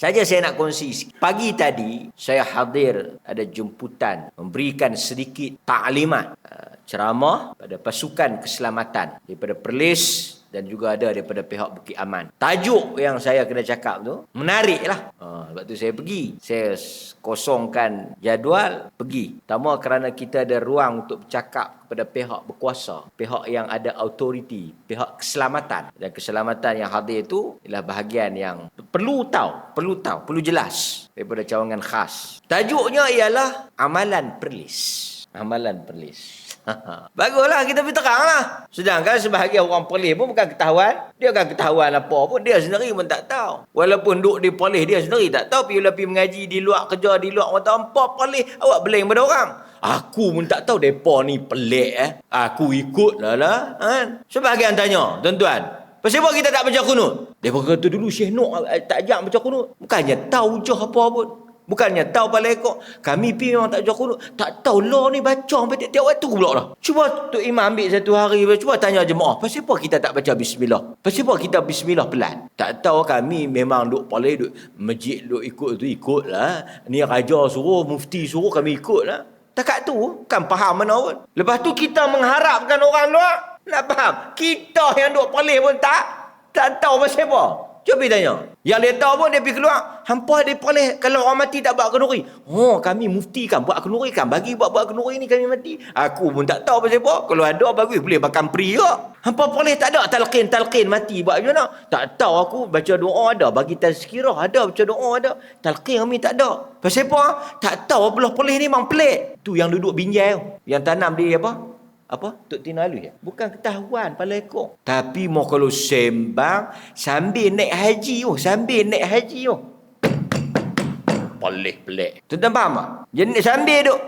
Saja saya nak kongsi. Pagi tadi saya hadir ada jemputan memberikan sedikit taklimat uh, ceramah pada pasukan keselamatan daripada Perlis dan juga ada daripada pihak Bukit Aman. Tajuk yang saya kena cakap tu menarik lah. Ha, sebab tu saya pergi. Saya kosongkan jadual, pergi. Pertama kerana kita ada ruang untuk bercakap kepada pihak berkuasa. Pihak yang ada autoriti. Pihak keselamatan. Dan keselamatan yang hadir itu ialah bahagian yang perlu tahu. Perlu tahu. Perlu jelas. Daripada cawangan khas. Tajuknya ialah Amalan Perlis. Amalan Perlis. Baguslah kita pergi terang lah. Sedangkan sebahagian orang polis pun bukan ketahuan. Dia akan ketahuan apa pun. Dia sendiri pun tak tahu. Walaupun duduk di polis dia sendiri tak tahu. Pergi mengaji di luar kerja di luar. Orang tahu apa polis. Awak beling pada orang. Aku pun tak tahu mereka ni pelik eh. Aku ikut lah lah. Kan? Sebahagian tanya. Tuan-tuan. Pasal kita tak baca kunut? Dia kata dulu Syekh Nuk eh, tak ajak baca kunut. Bukannya tahu je apa pun. Bukannya tahu pada ekor. Kami pi memang tak jauh kunut. Tak tahu law ni baca sampai tiap-tiap waktu pula dah. Cuba tu imam ambil satu hari. Cuba tanya jemaah. Pasal apa kita tak baca bismillah? Pasal apa kita bismillah pelan? Tak tahu kami memang duk palai duk masjid duk ikut tu ikut lah. Ni raja suruh, mufti suruh kami ikut lah. Takat tu kan faham mana pun. Lepas tu kita mengharapkan orang luar. Nak faham? Kita yang duk palai pun tak. Tak tahu pasal apa. Cuba tanya. Yang dia tahu pun dia pergi keluar. Hampa dia boleh kalau orang mati tak buat kenuri. Oh kami mufti kan buat kenuri kan. Bagi buat-buat kenuri ni kami mati. Aku pun tak tahu pasal apa. Kalau ada bagus boleh makan peri ke. Hampa boleh tak ada talqin-talqin mati buat macam mana. Tak tahu aku baca doa ada. Bagi tazkirah ada baca doa ada. Talqin kami tak ada. Pasal apa? Tak tahu belah polis ni memang pelik. Tu yang duduk binjai Yang tanam dia apa? Apa Tok Tina Alus ya? Bukan ketahuan pada ekor. Tapi mau kalau sembang sambil naik haji oh, sambil naik haji oh. Pelik-pelik. Tuan faham tak? Jadi sambil duk.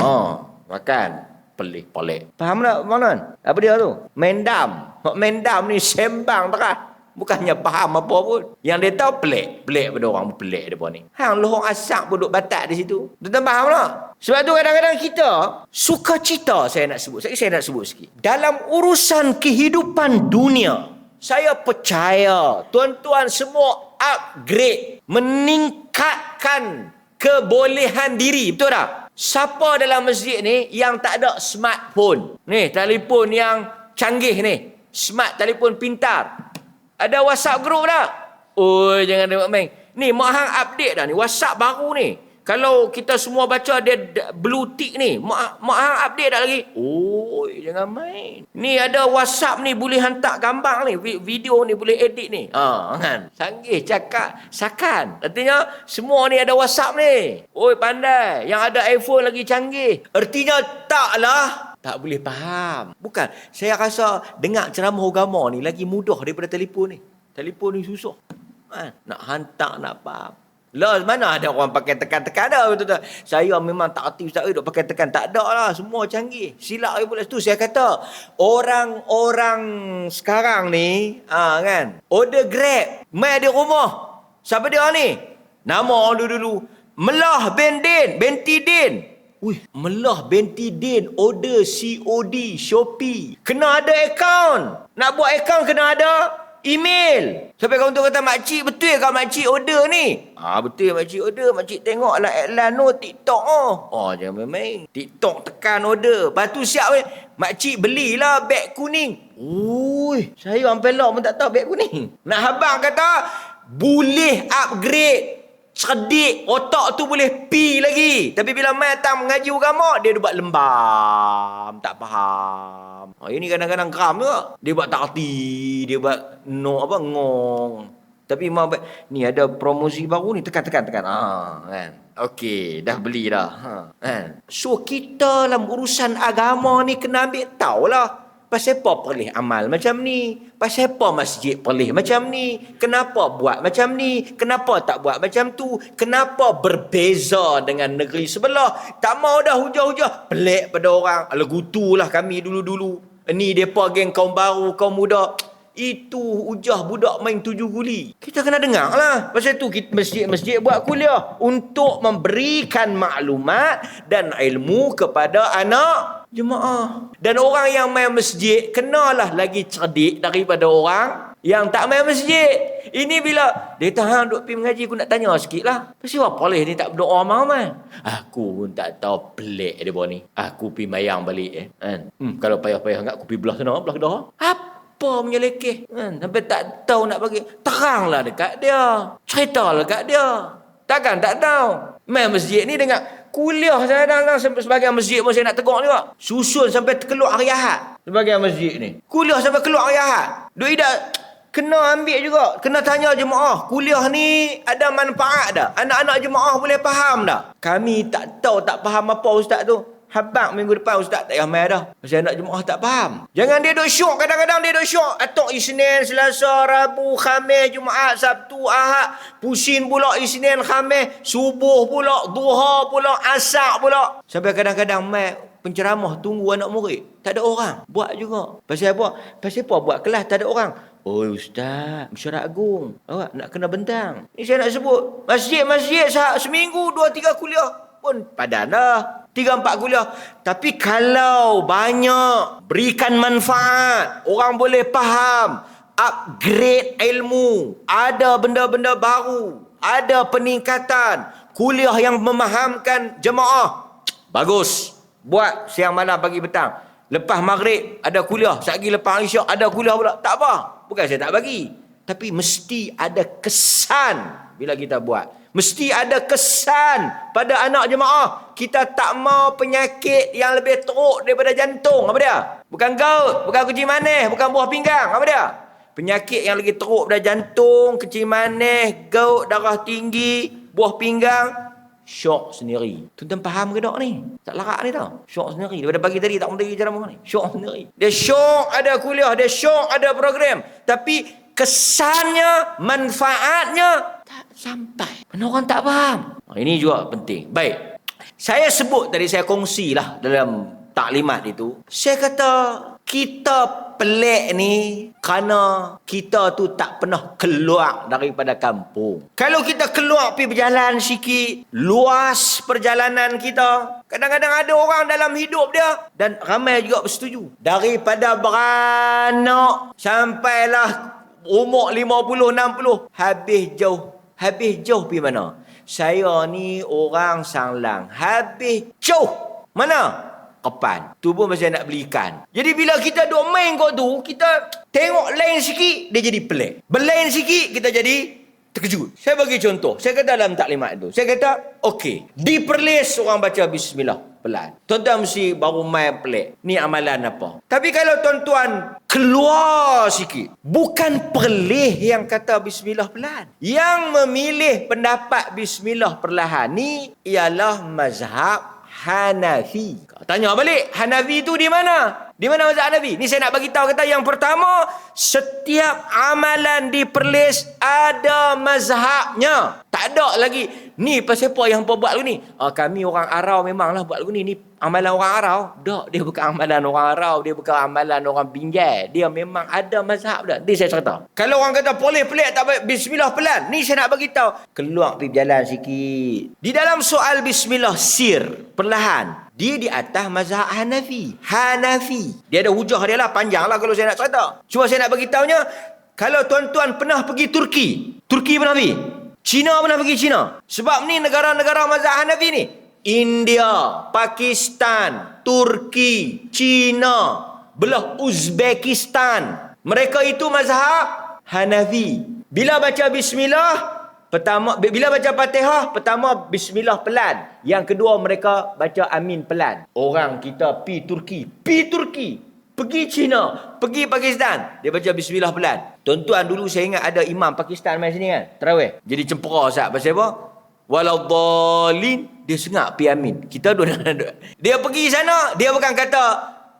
Oh, makan. Pelik-pelik. Faham tak, Mana? Apa dia tu? Mendam. Mendam ni sembang terah. Bukannya faham apa pun. Yang dia tahu pelik. Pelik pada orang pelik dia ni. Hang lohong asak pun duduk batak di situ. Tuan faham tak? Sebab tu kadang-kadang kita suka cita saya nak sebut. Saya, saya nak sebut sikit. Dalam urusan kehidupan dunia. Saya percaya tuan-tuan semua upgrade. Meningkatkan kebolehan diri. Betul tak? Siapa dalam masjid ni yang tak ada smartphone? Ni, telefon yang canggih ni. Smart telefon pintar. Ada WhatsApp group tak? Oh, jangan tengok main. Ni, mak hang update dah ni. WhatsApp baru ni. Kalau kita semua baca dia blue tick ni, mak, mak hang update dah lagi. Oh, jangan main. Ni ada WhatsApp ni boleh hantar gambar ni, video ni boleh edit ni. Ha, kan? Sanggih cakap sakan. Artinya semua ni ada WhatsApp ni. Oi, pandai. Yang ada iPhone lagi canggih. Artinya taklah tak boleh faham. Bukan. Saya rasa dengar ceramah agama ni lagi mudah daripada telefon ni. Telefon ni susah. Ha? Nak hantar, nak faham. Lah, mana ada orang pakai tekan-tekan dah. Betul -betul. Saya memang tak arti Ustaz. Duk pakai tekan. Tak ada lah. Semua canggih. Silap lagi pula. Itu saya kata. Orang-orang sekarang ni. Ha, kan. Order grab. Mai di rumah. Siapa dia ni? Nama orang dulu-dulu. Melah Bendin. Bentidin. Wih, melah Bentidin order COD Shopee. Kena ada akaun. Nak buat akaun kena ada email. Sampai kau untuk kata makcik betul ke makcik order ni? Ah betul makcik order. Makcik tengok lah iklan no TikTok oh. Oh jangan main-main. TikTok tekan order. Lepas tu siap weh. Makcik belilah beg kuning. Ui, saya sampai lok pun tak tahu beg kuning. Nak habang kata boleh upgrade cerdik otak tu boleh pi lagi. Tapi bila mai datang mengaji agama dia buat lembam. Tak faham. Ha, ini kadang-kadang geram juga. Dia buat tak arti dia buat no apa ngong. Tapi mau ni ada promosi baru ni. Tekan tekan tekan. Ha, kan? Okey dah beli dah. Ha kan? So kita dalam urusan agama ni kena ambil tahulah Pasal apa perlih amal macam ni? Pasal apa masjid perlih macam ni? Kenapa buat macam ni? Kenapa tak buat macam tu? Kenapa berbeza dengan negeri sebelah? Tak mau dah hujah-hujah. Pelik pada orang. Alah gutulah kami dulu-dulu. Ni depa geng kaum baru, kaum muda. Itu ujah budak main tujuh guli. Kita kena dengar lah. Pasal tu masjid-masjid buat kuliah. Untuk memberikan maklumat dan ilmu kepada anak jemaah. Dan orang yang main masjid kenalah lagi cerdik daripada orang Yang tak main masjid. Ini bila dia tahu duk pergi mengaji aku nak tanya sikit lah. Pasti apa boleh ni tak berdoa ramai Aku pun tak tahu pelik dia ni. Aku pergi mayang balik eh. Hmm, kalau payah-payah enggak aku pergi belah sana, belah kedah. Apa punya lekeh? Kan? Sampai tak tahu nak bagi. Teranglah dekat dia. Ceritalah dekat dia. Takkan tak tahu. Main masjid ni dengan kuliah saya dalam sebagai masjid pun saya nak tegur juga. Susun sampai keluar hari Ahad. Sebagai masjid ni. Kuliah sampai keluar hari Ahad. Duk idak Kena ambil juga. Kena tanya jemaah. Kuliah ni ada manfaat dah. Anak-anak jemaah boleh faham dah. Kami tak tahu, tak faham apa ustaz tu. Habang minggu depan ustaz tak payah main dah. Pasal anak jemaah tak faham. Jangan dia duk syok. Kadang-kadang dia duk syok. Atok Isnin, Selasa, Rabu, Khamis, Jumaat, Sabtu, Ahad. Pusing pula Isnin, Khamis. Subuh pula, Duha pula, Asak pula. Sampai kadang-kadang main penceramah tunggu anak murid. Tak ada orang. Buat juga. Pasal apa? Pasal apa buat kelas tak ada orang? Oh Ustaz, mesyuarat agung. Awak nak kena bentang. Ni saya nak sebut. Masjid-masjid seminggu dua tiga kuliah. Pun padan dah. Tiga empat kuliah. Tapi kalau banyak berikan manfaat. Orang boleh faham. Upgrade ilmu. Ada benda-benda baru. Ada peningkatan. Kuliah yang memahamkan jemaah. Bagus. Buat siang malam pagi petang. Lepas maghrib ada kuliah. Sekali lepas isyak ada kuliah pula. Tak apa. Bukan saya tak bagi. Tapi mesti ada kesan bila kita buat. Mesti ada kesan pada anak jemaah. Kita tak mau penyakit yang lebih teruk daripada jantung. Apa dia? Bukan gaut, bukan kecil manis, bukan buah pinggang. Apa dia? Penyakit yang lagi teruk daripada jantung, kecil manis, gaut, darah tinggi, buah pinggang, syok sendiri. Tuan-tuan faham ke tak ni? Tak larak ni tau. Syok sendiri. Daripada pagi tadi tak menteri ceramah ni. Syok sendiri. Dia syok ada kuliah. Dia syok ada program. Tapi kesannya, manfaatnya sampai. Mana orang tak faham? Ini juga penting. Baik. Saya sebut tadi saya kongsilah dalam taklimat itu. Saya kata kita pelik ni kerana kita tu tak pernah keluar daripada kampung. Kalau kita keluar pergi berjalan sikit, luas perjalanan kita. Kadang-kadang ada orang dalam hidup dia dan ramai juga bersetuju. Daripada beranak sampailah umur 50 60 habis jauh. Habis jauh pergi mana? Saya ni orang sanglang. Habis jauh. Mana? kepan. Tu pun masih nak beli ikan. Jadi bila kita duk main kau tu, kita tengok lain sikit, dia jadi pelik. Berlain sikit, kita jadi terkejut. Saya bagi contoh. Saya kata dalam taklimat itu. Saya kata, okey. Di Perlis orang baca bismillah pelan. Tuan-tuan mesti baru main pelik. Ni amalan apa? Tapi kalau tuan-tuan keluar sikit. Bukan perlih yang kata bismillah pelan. Yang memilih pendapat bismillah perlahan ni ialah mazhab Hanafi. Tanya balik, Hanafi itu di mana? Di mana mazhab Hanafi? Ni saya nak bagi tahu kata yang pertama, setiap amalan di perlis ada mazhabnya. Tak ada lagi Ni pasal apa yang hampa buat lagu ni? Ah, kami orang Arau memanglah buat lagu ni. Ni amalan orang Arau. Tak, dia bukan amalan orang Arau. Dia bukan amalan orang Binjai. Dia memang ada mazhab dah. Ni saya cerita. Kalau orang kata boleh pelik tak baik. Bismillah pelan. Ni saya nak bagi tahu. Keluar pergi berjalan sikit. Di dalam soal Bismillah sir. Perlahan. Dia di atas mazhab Hanafi. Hanafi. Dia ada hujah dia lah. Panjang lah kalau saya nak cerita. Cuma saya nak bagi tahunya. Kalau tuan-tuan pernah pergi Turki. Turki pernah pergi? Cina pernah pergi Cina. Sebab ni negara-negara mazhab Hanafi ni. India, Pakistan, Turki, Cina, belah Uzbekistan. Mereka itu mazhab Hanafi. Bila baca bismillah, pertama bila baca Fatihah, pertama bismillah pelan. Yang kedua mereka baca amin pelan. Orang kita pi Turki, pi Turki. Pergi China, pergi Pakistan. Dia baca bismillah pelan. Tuan-tuan dulu saya ingat ada imam Pakistan main sini kan. Terawih. Jadi cempera Ustaz. Pasal apa? Walau dalin. Dia sengak pi amin. Kita dua Dia pergi sana. Dia bukan kata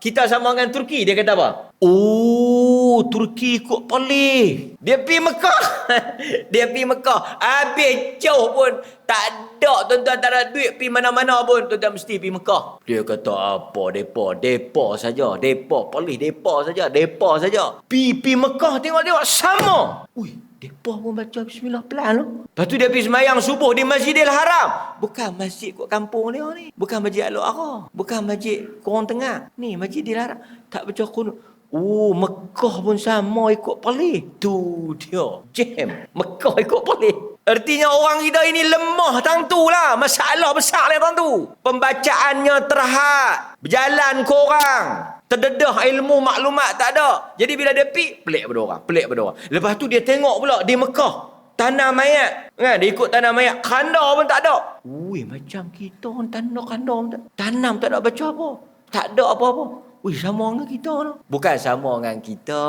kita sama dengan Turki. Dia kata apa? Oh, Turki ikut boleh. Dia pergi Mekah. dia pergi Mekah. Habis jauh pun tak ada tuan-tuan tak ada duit pergi mana-mana pun tuan-tuan mesti pergi Mekah. Dia kata apa depa? Depa saja. Depa boleh depa saja. Depa saja. Pi pi Mekah tengok-tengok sama. Ui, depa pun baca bismillah pelan tu. Lepas tu dia pergi semayang subuh di Masjidil Haram. Bukan masjid kat kampung dia ni. Bukan masjid Ara. Bukan masjid Korang Tengah. Ni Masjidil Haram. Tak baca kunut. Oh, Mekah pun sama ikut pelih. Tu dia. Jam. Mekah ikut pelih. Artinya orang kita ini lemah tang tu lah. Masalah besar lah tu. Pembacaannya terhad. Berjalan korang. Terdedah ilmu maklumat tak ada. Jadi bila dia pergi, pelik pada orang. Pelik pada orang. Lepas tu dia tengok pula di Mekah. Tanah mayat. Kan? Dia ikut tanah mayat. Kandar pun tak ada. Ui, macam kita orang tanah kandar. Tanam tak ada baca apa. Tak ada apa-apa. Ui, sama dengan kita tu. Bukan sama dengan kita.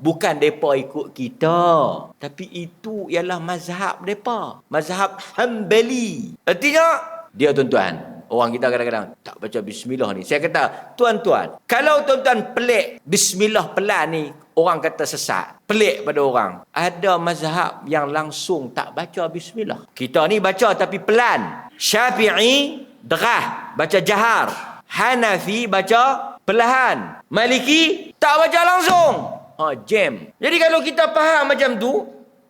Bukan mereka ikut kita. Tapi itu ialah mazhab mereka. Mazhab Hanbali. Artinya, dia tuan-tuan. Orang kita kadang-kadang tak baca bismillah ni. Saya kata, tuan-tuan, kalau tuan-tuan pelik bismillah pelan ni, orang kata sesat. Pelik pada orang. Ada mazhab yang langsung tak baca bismillah. Kita ni baca tapi pelan. Syafi'i, derah, baca jahar. Hanafi, baca perlahan. Maliki, tak baca langsung. Ha, jam. Jadi kalau kita faham macam tu,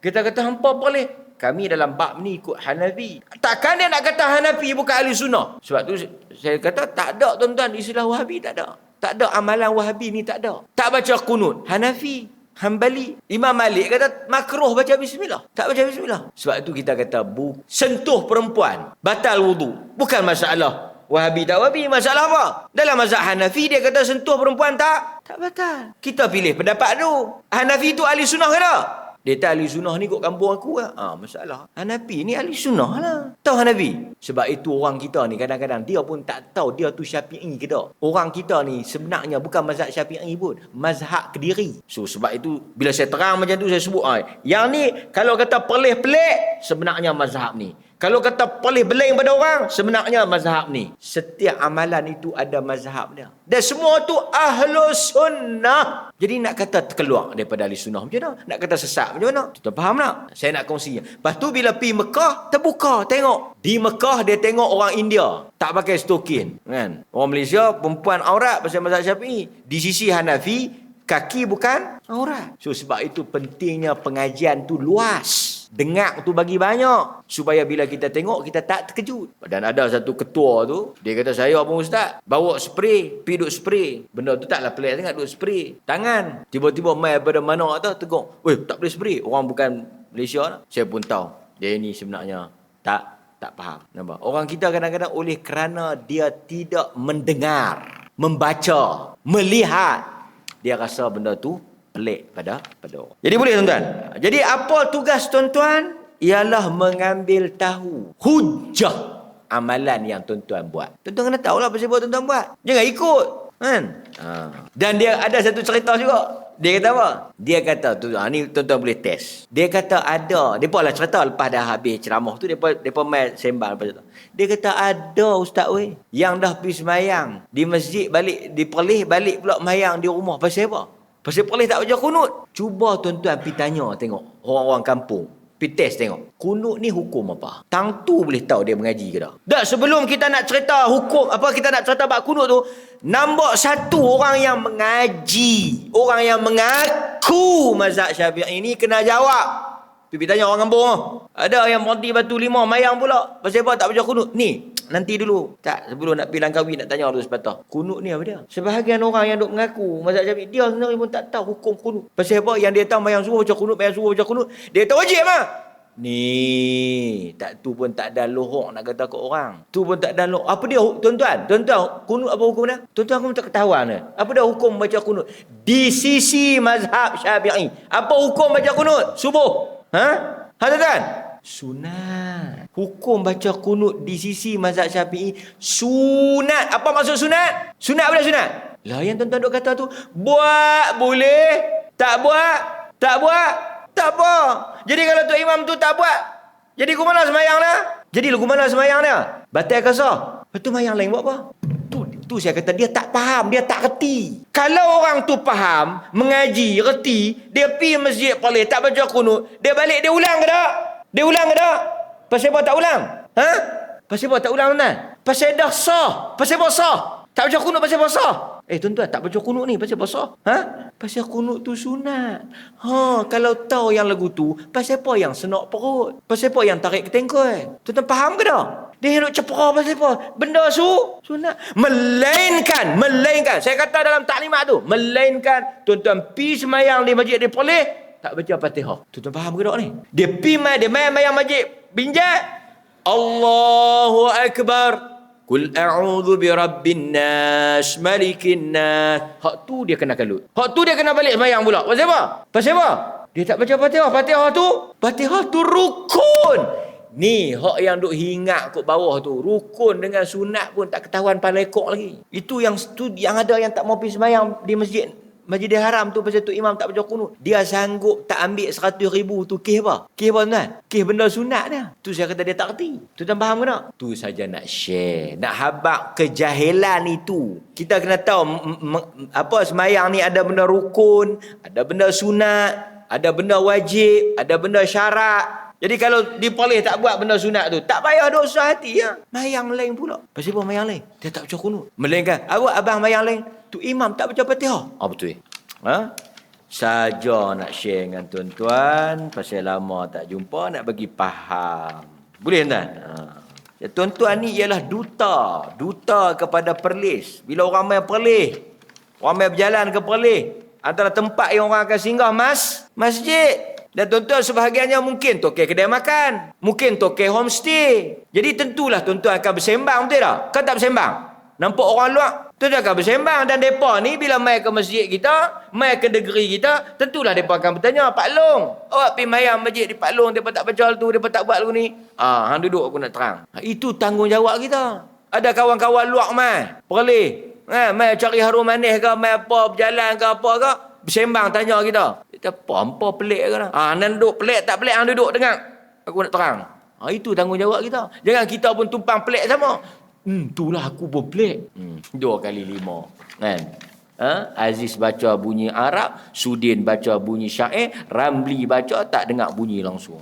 kita kata hampa boleh kami dalam bab ni ikut Hanafi. Takkan dia nak kata Hanafi bukan ahli sunnah? Sebab tu saya kata tak ada tuan-tuan istilah Wahabi tak ada. Tak ada amalan Wahabi ni tak ada. Tak baca kunut. Hanafi. Hambali. Imam Malik kata makruh baca bismillah. Tak baca bismillah. Sebab tu kita kata bu sentuh perempuan batal wudu. Bukan masalah Wahabi tak Wahabi masalah apa? Dalam mazhab Hanafi dia kata sentuh perempuan tak tak batal. Kita pilih pendapat tu. Hanafi tu ahli sunnah ke tak? Dia tak ahli sunnah ni kot kampung aku lah. Ha, masalah. Hanafi ni ahli sunnah lah. Tahu Hanafi? Sebab itu orang kita ni kadang-kadang dia pun tak tahu dia tu syafi'i ke tak. Orang kita ni sebenarnya bukan mazhab syafi'i pun. Mazhab kediri. So sebab itu bila saya terang macam tu saya sebut. Ha, yang ni kalau kata pelih-pelih sebenarnya mazhab ni. Kalau kata boleh beling pada orang, sebenarnya mazhab ni. Setiap amalan itu ada mazhab dia. Dan semua tu ahlu sunnah. Jadi nak kata terkeluar daripada ahli sunnah macam mana? Nak kata sesat macam mana? Tuan faham tak? Saya nak kongsi. Lepas tu bila pergi Mekah, terbuka. Tengok. Di Mekah dia tengok orang India. Tak pakai stokin. Kan? Orang Malaysia, perempuan aurat pasal mazhab syafi'i. Di sisi Hanafi, kaki bukan aurat. So sebab itu pentingnya pengajian tu luas. Dengar tu bagi banyak. Supaya bila kita tengok, kita tak terkejut. Dan ada satu ketua tu, dia kata, saya apa ustaz? Bawa spray, pergi duduk spray. Benda tu taklah pelik sangat duduk spray. Tangan. Tiba-tiba main pada mana tu, tegur. Weh, tak boleh spray. Orang bukan Malaysia lah. Saya pun tahu. Dia ni sebenarnya tak tak faham. Nampak? Orang kita kadang-kadang oleh kerana dia tidak mendengar, membaca, melihat. Dia rasa benda tu pelik pada pada orang. Jadi boleh tuan-tuan. Jadi apa tugas tuan-tuan? Ialah mengambil tahu hujah amalan yang tuan-tuan buat. Tuan-tuan kena tahu lah apa sebab tuan-tuan buat. Jangan ikut. Kan? Ha. Dan dia ada satu cerita juga. Dia kata apa? Dia kata, tu, ha, ni tuan-tuan boleh test. Dia kata ada, dia lah cerita lepas dah habis ceramah tu, dia pun, main sembang lepas tu. Dia kata ada ustaz weh, yang dah pergi semayang di masjid balik, di perlih balik pula mayang di rumah. Pasal apa? Pasal boleh tak baca kunut? Cuba tuan-tuan pergi tanya tengok orang-orang kampung. Pergi test tengok. Kunut ni hukum apa? Tang tu boleh tahu dia mengaji ke tak? Tak sebelum kita nak cerita hukum, apa kita nak cerita bab kunut tu, nombor satu orang yang mengaji. Orang yang mengaku mazhab syafi'i ini kena jawab. Pergi tanya orang kampung. Ada yang berhenti batu lima, mayang pula. Pasal apa tak baca kunut? Ni, nanti dulu. Tak, sebelum nak pergi langkawi nak tanya dulu sepatah. Kunut ni apa dia? Sebahagian orang yang duk mengaku mazhab Syafi'i, dia sebenarnya pun tak tahu hukum kunut. Pasal apa? Yang dia tahu mayang suruh baca kunut, mayang suruh baca kunut. Dia tahu wajib mah. Ni, tak tu pun tak ada lohok nak kata ke orang. Tu pun tak ada lohok. Apa dia tuan-tuan? Tuan-tuan, kunut apa hukum dia? Tuan-tuan aku tak ketahuan dia. Apa dia hukum baca kunut? Di sisi mazhab Syafi'i. Apa hukum baca kunut? Subuh. Ha? Ha tuan? sunat. Hukum baca kunut di sisi mazhab syafi'i sunat. Apa maksud sunat? Sunat apa sunat? Lah yang tuan-tuan duk kata tu, buat boleh, tak buat, tak buat, tak apa. Jadi kalau tu imam tu tak buat, jadi ku mana semayang dia? Jadi lu mana semayang dia? Batal ke sah? Lepas tu mayang lain buat apa? Tu, tu saya kata dia tak faham, dia tak reti. Kalau orang tu faham, mengaji, reti, dia pergi masjid boleh tak baca kunut, dia balik dia ulang ke tak? Dia ulang ke tak? Pasal apa tak ulang? Ha? Pasal apa tak ulang tuan? Pasal dah sah. Pasal apa sah? Tak baca kunut pasal apa? Eh tuan-tuan tak baca kunut ni pasal apa sah? Ha? Pasal kunut tu sunat. Ha, kalau tahu yang lagu tu, pasal apa yang senok perut? Pasal apa yang tarik ketengkoi? Tuan-tuan faham ke tak? Dia duk cepera pasal apa? Benda su, sunat. Melainkan, melainkan. Saya kata dalam taklimat tu, melainkan tuan-tuan pi semayang di masjid dia boleh tak baca Fatihah. Tuan-tuan faham ke tak ni? Dia pi mai dia mai mayang masjid binjat. Allahu akbar. Kul a'udzu bi rabbin nas, malikin nas. Hak tu dia kena kalut. Hak tu dia kena balik semayang pula. Pasal apa? Pasal apa? Dia tak baca Fatihah. Fatihah tu, Fatihah tu rukun. Ni hak yang duk hingat kat bawah tu. Rukun dengan sunat pun tak ketahuan kok lagi. Itu yang tu yang ada yang tak mau pergi semayang di masjid Masjidil Haram tu pasal tu imam tak baca kunut. Dia sanggup tak ambil 100 ribu tu kih apa? Kih apa tuan? Kih benda sunat dia. Tu saya kata dia tak kerti. Tu tuan faham ke tak? Tu saja nak share. Nak habak kejahilan itu. Kita kena tahu apa semayang ni ada benda rukun, ada benda sunat, ada benda wajib, ada benda syarat. Jadi kalau dipoleh tak buat benda sunat tu, tak payah dosa hati ya. Mayang lain pula. Pasal apa mayang lain? Dia tak baca kunut. Melainkan, awak abang mayang lain, tu imam tak baca Fatihah. Ah betul. Ha? Saja nak share dengan tuan-tuan, pasal lama tak jumpa nak bagi faham. Boleh tuan? Ha. Ya, tuan-tuan ni ialah duta, duta kepada Perlis. Bila orang main Perlis, orang main berjalan ke Perlis, antara tempat yang orang akan singgah mas, masjid. Dan tuan-tuan sebahagiannya mungkin tokek kedai makan. Mungkin tokek homestay. Jadi tentulah tuan-tuan akan bersembang betul tak? Kan tak bersembang? Nampak orang luar. Tuan-tuan akan bersembang. Dan mereka ni bila mai ke masjid kita, mai ke negeri kita, tentulah mereka akan bertanya, Pak Long, awak pergi mayang masjid di Pak Long, mereka tak baca tu, mereka tak buat lagu ni. Ah, hang duduk aku nak terang. Ha, itu tanggungjawab kita. Ada kawan-kawan luar mai, perlih. Ha, mai cari harum manis ke, mai apa, berjalan ke apa ke, bersembang tanya kita. Kita apa, apa pelik ke? Ah, anda duduk pelik tak pelik, hang duduk dengar. Aku nak terang. Ha, itu tanggungjawab kita. Jangan kita pun tumpang pelik sama. Hmm, itulah aku pun pelik. Hmm, dua kali lima. Kan? Ha? Aziz baca bunyi Arab, Sudin baca bunyi syair, Ramli baca tak dengar bunyi langsung.